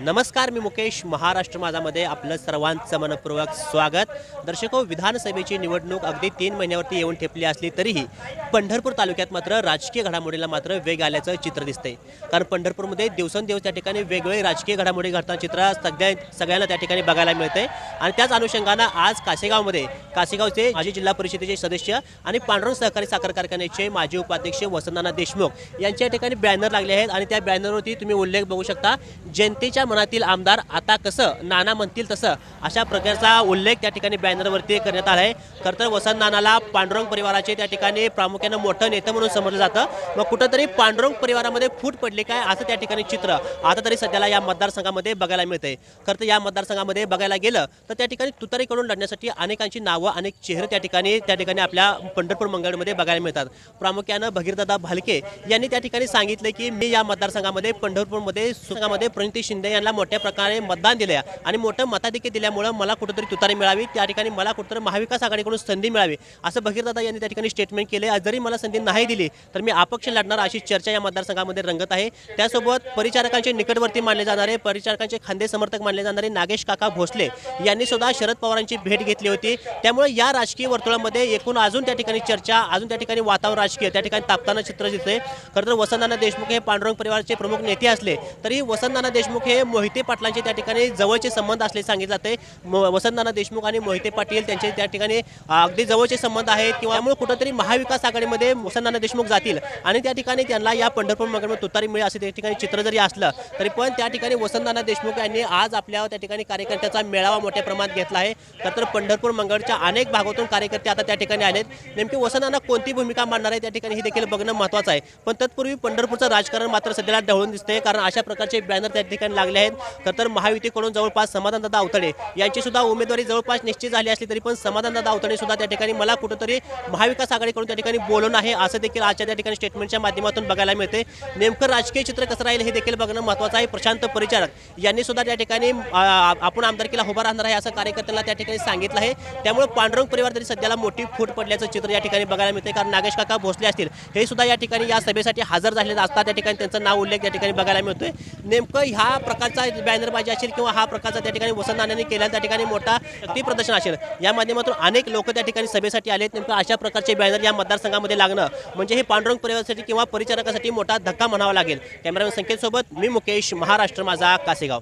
नमस्कार मी मुकेश महाराष्ट्र माझामध्ये आपलं सर्वांचं मनपूर्वक स्वागत. दर्शको विधानसभेची निवडणूक अगदी तीन महिन्यावरती येऊन ठेपली असली तरीही पंढरपूर तालुक्यात मात्र राजकीय घडामोडीला मात्र वेग आल्याचं चित्र दिसतंय. कारण पंढरपूरमध्ये दिवसेंदिवस त्या ठिकाणी वेगवेगळे राजकीय घडामोडी घडताना चित्र सगळ्या सगळ्यांना त्या ठिकाणी बघायला मिळतंय. आणि त्याच अनुषंगानं आज कासेगावमध्ये कासेगावचे माजी जिल्हा परिषदेचे सदस्य आणि पांढरुण सहकारी साखर कारखान्याचे माजी उपाध्यक्ष वसंतनाना देशमुख यांच्या ठिकाणी बॅनर लागले आहेत. आणि त्या बॅनरवरती तुम्ही उल्लेख बघू शकता जनतेच्या मनातील आमदार आता कसं नाना म्हणतील तसं अशा प्रकारचा उल्लेख त्या ठिकाणी बॅनरवरती करण्यात आला आहे खरं तर वसंत नानाला पांडुरंग परिवाराचे त्या ठिकाणी प्रामुख्यानं मोठं नेतं म्हणून समजलं जातं. मग कुठंतरी पांडुरंग परिवारामध्ये फूट पडली काय असं त्या ठिकाणी चित्र आता तरी सध्याला या मतदारसंघामध्ये बघायला मिळतंय. खरं तर या मतदारसंघामध्ये बघायला गेलं तर त्या ठिकाणी तुतारीकडून लढण्यासाठी अनेकांची नावं अनेक चेहरे त्या ठिकाणी त्या ठिकाणी आपल्या पंढरपूर मंगळमध्ये बघायला मिळतात. प्रामुख्यानं भगीरदादा भालके यांनी त्या ठिकाणी सांगितलं की मी या मतदारसंघामध्ये पंढरपूरमध्ये संघामध्ये प्रणिती शिंदे यांना मोठ्या प्रकारे मतदान दिले आणि मोठं मताधिक्य दिल्यामुळं मला कुठंतरी तुतारी मिळावी. त्या ठिकाणी मला कुठंतरी महाविकास आघाडीकडून संधी मिळावी. असं बगीरदादा यांनी त्या ठिकाणी स्टेटमेंट केले जरी मला संधी नाही दिली तर मी अपक्ष लढणार अशी चर्चा या मतदारसंघामध्ये रंगत आहे. त्यासोबत परिचारकांचे निकटवर्ती मानले जाणारे परिचारकांचे खांदे समर्थक मानले जाणारे नागेश काका भोसले यांनी सुद्धा शरद पवारांची भेट घेतली होती. त्यामुळे या राजकीय वर्तुळामध्ये एकूण अजून त्या ठिकाणी चर्चा अजून त्या ठिकाणी वातावरण राजकीय त्या ठिकाणी तापताना चित्र दिसते खरं तर वसंतनाना देशमुख हे पांडुरंग परिवाराचे प्रमुख नेते असले तरी वसंतनाना देशमुख हे मोहिते पाटलांचे त्या ठिकाणी जवळचे संबंध असले सांगितले जाते. म- वसंतनाना देशमुख आणि मोहिते पाटील त्यांचे त्या ठिकाणी अगदी जवळचे संबंध आहेत. किंवा त्यामुळे कुठंतरी महाविकास आघाडीमध्ये वसंतनाना देशमुख जातील. आणि त्या ठिकाणी त्यांना या पंढरपूर मागणीमध्ये तुतारी मिळेल असे त्या ठिकाणी चित्र जरी असलं तरी पण त्या ठिकाणी वसंतनाना देशमुख यांनी आज आपल्या त्या ठिकाणी कार्यकर्त्याचा मेळावा मोठ्या प्रमाणात घेतला आहे. तर पंढरपूर मंगळच्या अनेक भागातून कार्यकर्ते आता त्या ठिकाणी आलेत. नेमकी वसंतनाना कोणती भूमिका मांडणार आहे त्या ठिकाणी हे देखील बघणं महत्त्वाचं आहे. पण तत्पूर्वी पंढरपूरचं राजकारण मात्र सध्याला ढवळून दिसते कारण अशा प्रकारचे बॅनर त्या ठिकाणी लागले आहेत. तर तर महायुतीकडून जवळपास समाधानदादा अवतडे यांची सुद्धा उमेदवारी जवळपास निश्चित झाली असली तरी पण समाधानदादा अवतडे सुद्धा त्या ठिकाणी मला कुठंतरी महाविकास आघाडीकडून त्या ठिकाणी बोलवणं आहे असं देखील आजच्या त्या ठिकाणी स्टेटमेंटच्या माध्यमातून बघायला मिळते नेमकं राजकीय चित्र कसं राहील हे देखील बघणं महत्त्वाचं आहे. प्रशांत परिचारक यांनी सुद्धा त्या ठिकाणी आपण आमदारकीला उभा राहणार आहे असं कार्यकर्त्यांना त्या ठिकाणी सांगितलं आहे. त्यामुळे पांडुरंग परिवार तरी सध्याला मोठी फूट पडल्याचं चित्र या ठिकाणी बघायला मिळते कारण नागेश काका भोसले असतील हे सुद्धा या ठिकाणी या सभेसाठी हजर झालेले असतात. त्या ठिकाणी त्यांचं नाव उल्लेख या ठिकाणी बघायला मिळतोय. नेमकं ह्या प्रकारचा बॅनरबाजी असेल किंवा हा प्रकारचा त्या ठिकाणी वसंत नाण्याने केला त्या ठिकाणी मोठा शक्ती प्रदर्शन असेल. या माध्यमातून अनेक लोक त्या ठिकाणी सभेसाठी आलेत. नेमकं अशा प्रकारचे बॅनर या मतदारसंघामध्ये लागणं म्हणजे हे पांडुरंग परिवारासाठी किंवा परिचारकासाठी मोठा धक्का म्हणावा लागेल. कॅमेरामॅन संकेत सोबत मी मुकेश महाराष्ट्र माझा कासेगाव.